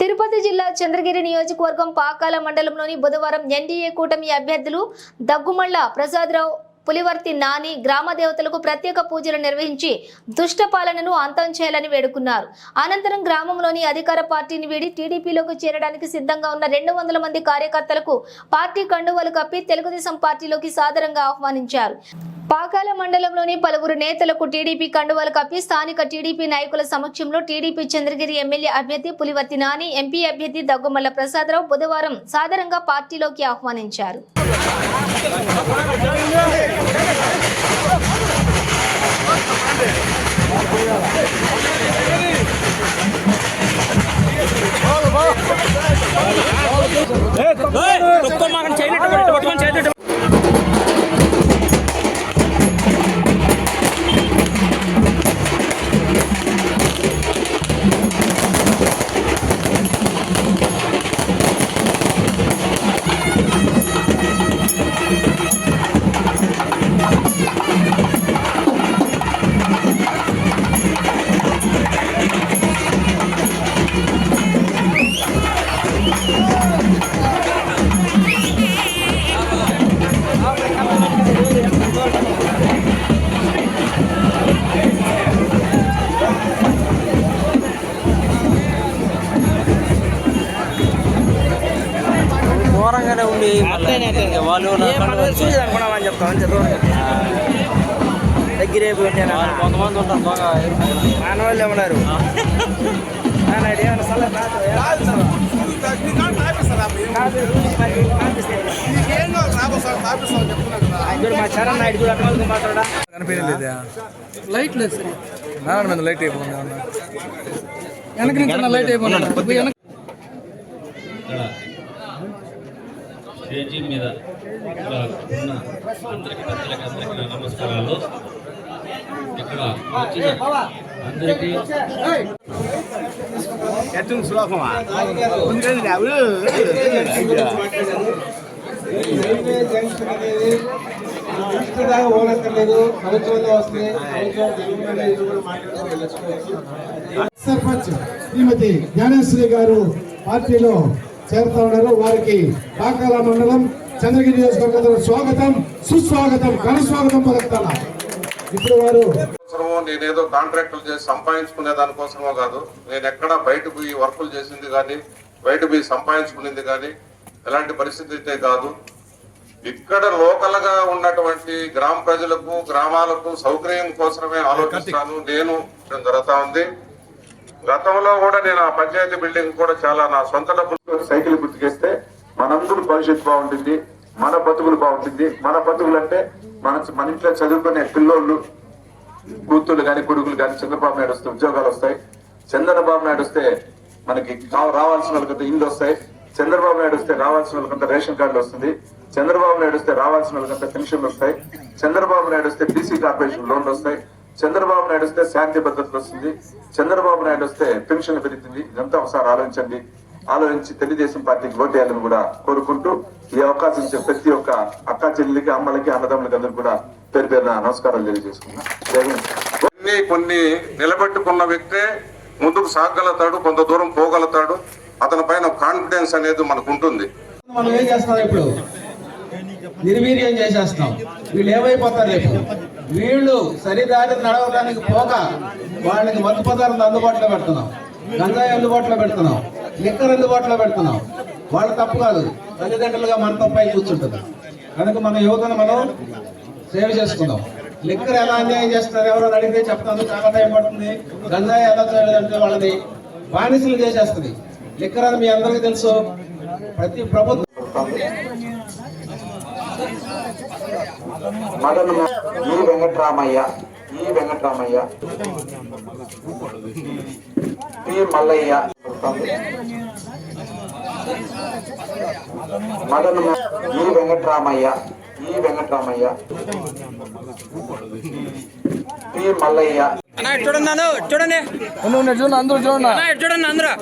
తిరుపతి జిల్లా చంద్రగిరి నియోజకవర్గం పాకాల మండలంలోని బుధవారం ఎన్డీఏ కూటమి అభ్యర్థులు దగ్గుమళ్ళ ప్రసాదరావు పులివర్తి నాని గ్రామ దేవతలకు ప్రత్యేక పూజలు నిర్వహించి దుష్ట పాలనను అంతం చేయాలని వేడుకున్నారు. అనంతరం గ్రామంలోని అధికార పార్టీని వీడి టీడీపీలోకి చేరడానికి సిద్ధంగా ఉన్న రెండు వందల మంది కార్యకర్తలకు పార్టీ కండువలు కప్పి తెలుగుదేశం పార్టీలోకి సాదరంగా ఆహ్వానించారు. పాకాల మండలంలోని పలువురు నేతలకు టీడీపీ కండువాలు కప్పి స్థానిక టీడీపీ నాయకుల సమక్షంలో టీడీపీ చంద్రగిరి ఎమ్మెల్యే అభ్యర్థి పులివర్తి నాని ఎంపీ అభ్యర్థి దగ్గుమల్ల ప్రసాదరావు బుధవారం సాధారణంగా పార్టీలోకి ఆహ్వానించారు. ఘోరంగానే ఉంది వాళ్ళు అనుకున్నామని చెప్తాం అంతే దగ్గరే పెట్టాను. కొంతమంది ఉంటారు బాగా మన వాళ్ళు ఏమన్నారు? మా చరణ్ నాయుడు కూడా అటు మాట్లాడా? కనిపించలేదా లైట్ లేదు సార్ నారాయణ మీద లైట్ అయిపోయింది వెనక నుంచి లైట్ ఇక్కడ స్టేజీ మీద ఉన్న అందరికి పెద్దలకి అందరికి నా నమస్కారాలు. ఇక్కడ వచ్చిన అందరికీ దాకా పోనక్కర్లేదు ప్రభుత్వంలో సర్పంచ్ శ్రీమతి జ్ఞానేశ్వరి గారు పార్టీలో చేరుతా ఉన్నారు. వారికి కాకాల మండలం చంద్రగిరి నియోజకవర్గంలో స్వాగతం సుస్వాగతం ఘన స్వాగతం పలుకుతాను. ఇప్పుడు వారు నేనేదో కాంట్రాక్టులు చేసి సంపాదించుకునే దానికోసమో కాదు. నేను ఎక్కడ బయట పోయి వర్కులు చేసింది కానీ బయట పోయి సంపాదించుకునేది కానీ ఎలాంటి పరిస్థితి అయితే కాదు. ఇక్కడ లోకల్గా ఉన్నటువంటి గ్రామ ప్రజలకు గ్రామాలకు సౌకర్యం కోసమే ఆలోచిస్తాను. నేను జరుగుతా ఉంది. గతంలో కూడా నేను ఆ పంచాయతీ బిల్డింగ్ కూడా చాలా నా సొంత డబ్బులు సైకిల్ గుర్తుకేస్తే మనందరూ భవిష్యత్తు బాగుంటుంది మన బతుకులు బాగుంటుంది. మన బతుకులు అంటే మన మన ఇంట్లో చదువుకునే పిల్లోళ్ళు కూతుళ్ళు కానీ కొడుకులు కానీ చంద్రబాబు నాయుడు వస్తే ఉద్యోగాలు వస్తాయి. చంద్రబాబు నాయుడు వస్తే మనకి రావాల్సిన వాళ్ళకంత ఇల్లు వస్తాయి. చంద్రబాబు నాయుడు వస్తే రావాల్సిన వాళ్ళకంత రేషన్ కార్డులు వస్తుంది. చంద్రబాబు నాయుడు వస్తే రావాల్సిన వాళ్ళకంత పెన్షన్లు వస్తాయి. చంద్రబాబు నాయుడు వస్తే బీసీ కార్పొరేషన్ లోన్లు వస్తాయి. చంద్రబాబు నాయుడు వస్తే శాంతి భద్రతలు వస్తుంది. చంద్రబాబు నాయుడు వస్తే పెన్షన్ పెరుగుతుంది. ఇదంతా ఒకసారి ఆలోచించండి. ఆలోచించి తెలుగుదేశం పార్టీకి ఓటు వేయాలని కూడా కోరుకుంటూ ఈ అవకాశం ఇచ్చే ప్రతి ఒక్క అక్క చెల్లెలకి అమ్మలకి అన్నదమ్ములకి అందరూ కూడా పేరు పేరున నమస్కారాలు తెలియజేసుకున్నా జై హింద్. కొన్ని కొన్ని నిలబెట్టుకున్న వ్యక్తే ముందుకు సాగలుగుతాడు కొంత దూరం పోగలుగుతాడు. అతని పైన కాన్ఫిడెన్స్ అనేది మనకు ఉంటుంది. మనం ఏం చేస్తాం ఇప్పుడు? నిర్వీర్యం చేసేస్తాం. వీళ్ళు ఏమైపోతారు రేపు? వీళ్ళు సరిదారి నడవడానికి పోక వాళ్ళకి మత్తు పదార్థాలు అందుబాటులో పెడుతున్నాం. గంజాయి అందుబాటులో పెడుతున్నాం. లిక్కర్ అందుబాటులో పెడుతున్నాం. వాళ్ళ తప్పు కాదు. తల్లిదండ్రులుగా మన తప్పై కూర్చుంటుంది. కనుక మన యువతను మనం సేవ చేసుకుందాం. లిక్కర్ ఎలా అన్యాయం చేస్తున్నారు ఎవరో అడిగితే చెప్తాను. చాలా టైం పడుతుంది. గంజాయి ఎలా చేయాలంటే వాళ్ళని బానిసలు చేసేస్తుంది. లిక్కర్ అని మీ అందరికీ తెలుసు. ప్రతి ప్రభుత్వం మదన్ వెంకట్రామయ్య ఈ వెంకట్రామయ్య. పి మల్లయ్య. మదన్ ఈ వెంకట్రామయ్య. ఈ వెంకట్రామయ్య. పి మల్లయ్య. చూడండి చూడండి. చూడండి అందరూ చూడండి. చూడండి అందరూ